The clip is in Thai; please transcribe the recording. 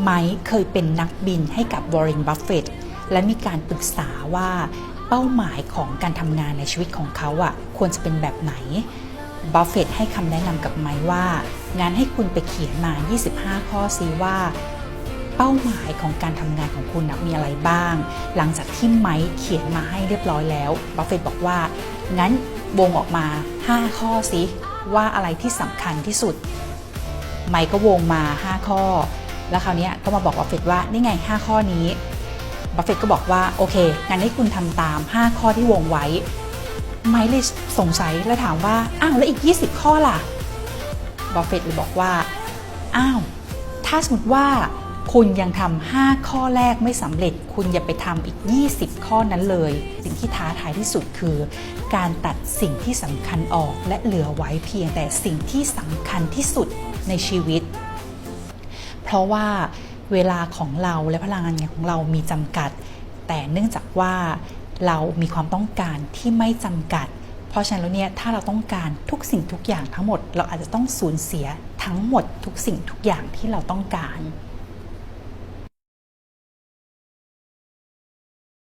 ไมค์เคยเป็นนักบินให้กับวอร์เรนบัฟเฟตและมีการปรึกษาว่าเป้าหมายของการทำงานในชีวิตของเขาอะควรจะเป็นแบบไหนบัฟเฟตให้คำแนะนำกับไมค์ว่า งานให้คุณไปเขียนมา 25 ข้อซิว่า เป้าหมายของการทำงานของคุณนะมีอะไรบ้าง หลังจากที่ไมค์เขียนมาให้เรียบร้อยแล้วบัฟเฟตบอกว่า งั้นวงออกมา 5 ข้อซิว่าอะไรที่สำคัญที่สุด ไมค์ก็วงมา 5 ข้อ แล้วคราวนี้ก็มาบอกบัฟเฟตว่านี่ไง 5 ข้อนี้บัฟเฟตก็บอกว่าโอเคงั้นให้คุณทำตาม 5 ข้อที่วงไว้ไมค์เลยสงสัยแล้วถามว่าอ้าวแล้วอีก 20 ข้อล่ะบัฟเฟตเลยบอกว่าอ้าวถ้าสมมติว่าคุณยังทำ5ข้อแรกไม่สำเร็จ คุณอย่าไปทำอีก 20 ข้อนั้นเลย สิ่งที่ท้าทายที่สุดคือ การตัดสิ่งที่สำคัญออกและเหลือไว้เพียงแต่สิ่งที่สำคัญที่สุดในชีวิต ราะว่าเวลาของเราและพลังงานของเรามีจำกัด แต่เนื่องจากว่าเรามีความต้องการที่ไม่จำกัด เพราะฉะนั้นแล้วเนี่ยถ้าเราต้องการทุกสิ่งทุกอย่างทั้งหมด เราอาจจะต้องสูญเสียทั้งหมดทุกสิ่งทุกอย่างที่เราต้องการ